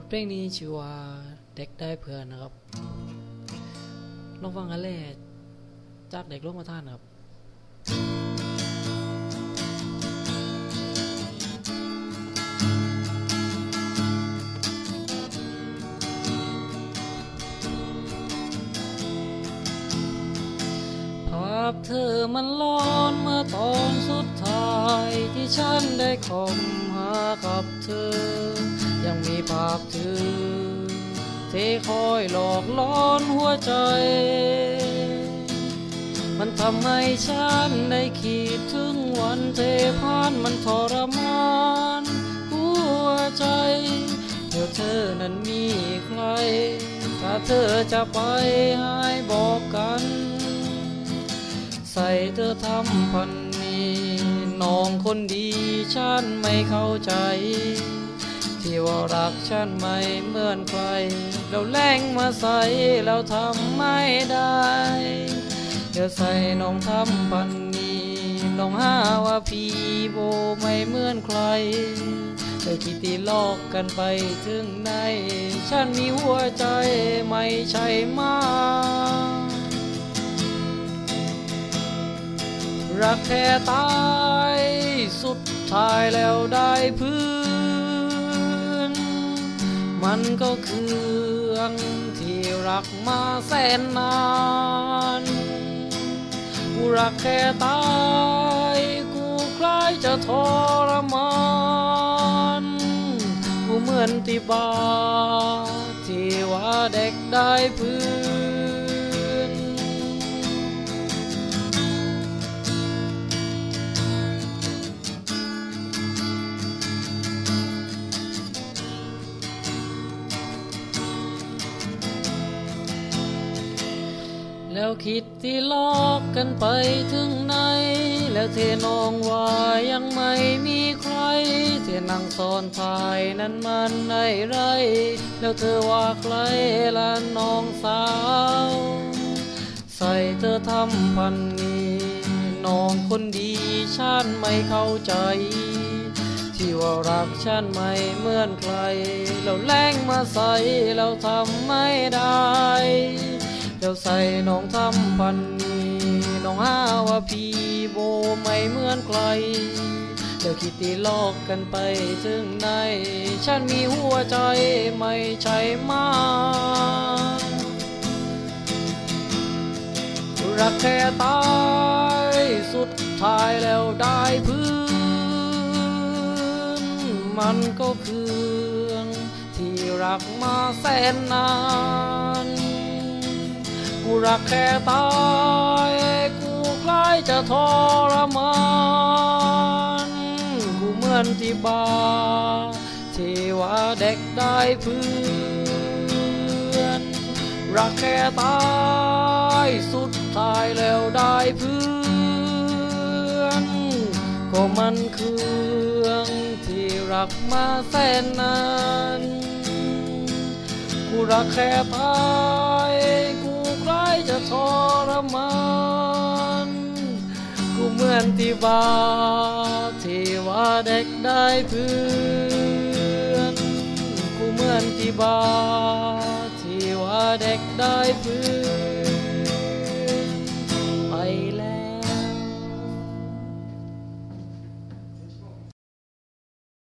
ทเพลงนี้ชื่อว่าเด็กได้เพื่อนนะครับ ลองฟังกันเลยจากเด็กร่วมมาท่านครับภาพเธอมันร้อนเมื่อตอนสุดท้ายที่ฉันได้คมหากับเธอ ยังมีภาพเธอที่คอยหลอกล้อนหัวใจ มันทำให้ฉันได้คิดถึงวันเทพานมันทรมานหัวใจเดี๋ยวเธอนั้นมีใคร ถ้าเธอจะไปให้บอกกัน ใส่เธอทำพันนี้น้องคนดีฉันไม่เข้าใจ ที่ว่ารักฉันไม่เหมือนใครเราแรงมาใส่เราทำไม่ได้เดี๋ยวใส่น้องทำพันนี้น้องหาว่าพี่โบไม่เหมือนใครเธอคิดตีลอกกันไปถึงไหนฉันมีหัวใจไม่ใช่มารักแค่ตายสุดท้ายแล้วได้พื้น มันก็คือเรื่องที่รักมาแสนนานกูรักแค่ตายกูคล้ายจะทรมานกูเหมือนที่บาที่ว่าเด็กได้พื้น แล้วคิดที่ลอกกันไปถึงไหน แล้วเทนองว่ายังไม่มีใครเทนั่งซ้อนท้ายนั้นมันไอ้ไร แล้วเธอว่าใครละน้องสาว ใส่เธอทำพันนี้น้องคนดีฉันไม่เข้าใจ ที่ว่ารักฉันไม่เหมือนใครเราแรงมาใส่เราทำไม่ได้ เราใส่น้องทำพันนี้น้องหาว่าพี่โบไม่เหมือนใครเดี๋ยวคิดตีลอกกันไปถึงไหนฉันมีหัวใจไม่ใช่มารักแค่ตายสุดท้ายแล้วได้พื้น มันก็คือเรื่องที่รักมาแสนนาน กูรักแค่ตาย กูคล้ายจะทรมาน กูเหมือนที่บาที่ว่าเด็กได้เพื่อนรักแค่ตายสุดท้ายแล้วได้เพื่อนก็มันคือเรื่องที่รักมาแสนนานกูรักแค่ตาย มันกูเหมือนที่บาที่ว่าเด็กได้เพื่อนกูเหมือนที่บาที่ว่าเด็กได้เพื่อน